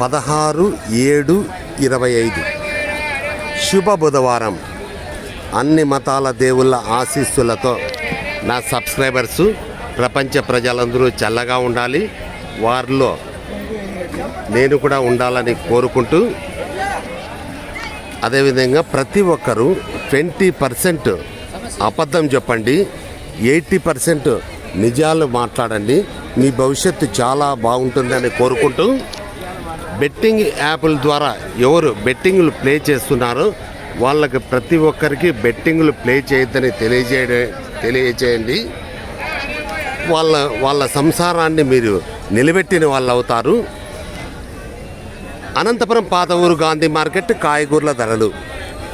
పదహారు ఏడు ఇరవై ఐదు. శుభ బుధవారం. అన్ని మతాల దేవుళ్ళ ఆశీస్సులతో నా సబ్స్క్రైబర్సు ప్రపంచ ప్రజలందరూ చల్లగా ఉండాలి. వారిలో నేను కూడా ఉండాలని కోరుకుంటూ అదేవిధంగా ప్రతి ఒక్కరూ ట్వంటీ పర్సెంట్ అబద్ధం చెప్పండి ఎయిటీ పర్సెంట్ నిజాలు మాట్లాడండి. మీ భవిష్యత్తు చాలా బాగుంటుందని కోరుకుంటూ బెట్టింగ్ యాప్ల ద్వారా ఎవరు బెట్టింగ్లు ప్లే చేస్తున్నారో వాళ్ళకి ప్రతి ఒక్కరికి బెట్టింగ్లు ప్లే చేయొద్దని తెలియజేయ తెలియజేయండి వాళ్ళ వాళ్ళ సంసారాన్ని మీరు నిలబెట్టిన వాళ్ళు అవుతారు అనంతపురం పాత ఊరు గాంధీ మార్కెట్ కాయగూరల ధరలు.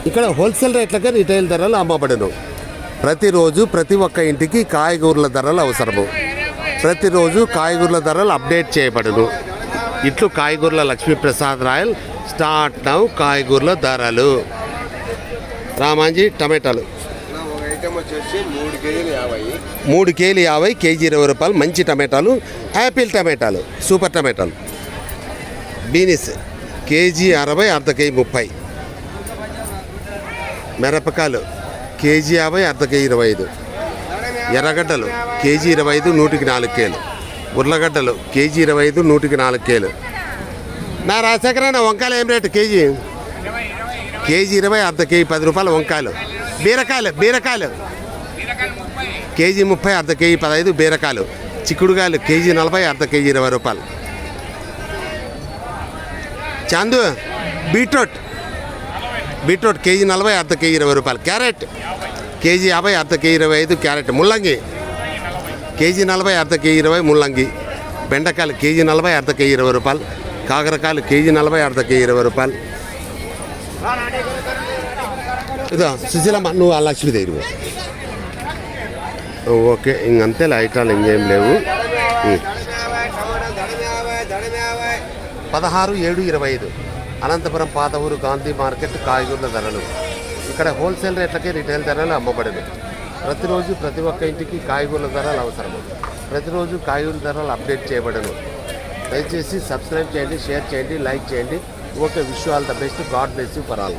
ఇక్కడ హోల్సేల్ రేట్లకే రిటైల్ ధరలు అమ్మబడును. ప్రతిరోజు ప్రతి ఒక్క ఇంటికి కాయగూరల ధరలు అవసరము. ప్రతిరోజు కాయగూరల ధరలు అప్డేట్ చేయబడును. ఇట్లు కాయగూరల లక్ష్మీప్రసాద్ రాయల్. స్టార్ట్ నౌ కాయగూరల ధరలు రామాంజీ టమాటాలు. మూడు కేజీలు యాభై మూడు కేజీలు యాభై కేజీ ఇరవై రూపాయలు. మంచి టమాటాలు. యాపిల్ టమాటాలు. సూపర్ టమాటాలు. బీనిస్ కేజీ అరవై అర్ధ కేజీ ముప్పై. మిరపకాయలు కేజీ యాభై అర్ధ కేజీ ఇరవై ఐదు. ఎర్రగడ్డలు కేజీ ఇరవై ఐదు నూటికి నాలుగు కేలు. ఉర్లగడ్డలు కేజీ ఇరవై ఐదు నూటికి నాలుగు కేలు. నా రాజశేఖర వంకాయలు ఏం రేటు కేజీ? కేజీ ఇరవై అర్ధ కేజీ పది రూపాయలు వంకాయలు. బీరకాయలు బీరకాయలు. కేజీ ముప్పై అర్ధ కేజీ పదహైదు బీరకాయలు. చిక్కుడుకాయలు కేజీ నలభై అర్ధ కేజీ ఇరవై రూపాయలు. చాందు బీట్రూట్. బీట్రూట్ కేజీ నలభై అర్ధ కేజీ ఇరవై రూపాయలు. క్యారెట్ కేజీ యాభై అర్ధ కేజీ ఇరవై ఐదు క్యారెట్. ముల్లంగి. కేజీ నలభై అర్ధ కేజీ ఇరవై ముల్లంగి. బెండకాయలు కేజీ నలభై అర్ధ కేజీ ఇరవై రూపాయలు. కాకరకాయలు కేజీ నలభై అర్ధ కేజీ ఇరవై రూపాయలు. ఇదో సుశీలమ్మ నువ్వు ఆ లక్ష్మీదేవి ఇవ్వు. ఓకే ఇంకంతే లైటాలు ఇంకేం లేవు. పదహారు ఏడు ఇరవై ఐదు. అనంతపురం పాత ఊరు గాంధీ మార్కెట్ కాయగూరల ధరలు. ఇక్కడ హోల్సేల్ రేట్లకే రిటైల్ ధరలు అమ్మబడను ప్రతిరోజు ప్రతి ఒక్క ఇంటికి కాయగూరల ధరలు అవసరం ప్రతిరోజు కాయగూరల ధరలు అప్డేట్ చేయబడను. దయచేసి సబ్స్క్రైబ్ చేయండి షేర్ చేయండి లైక్ చేయండి. Okay wish all the best. God bless you for all.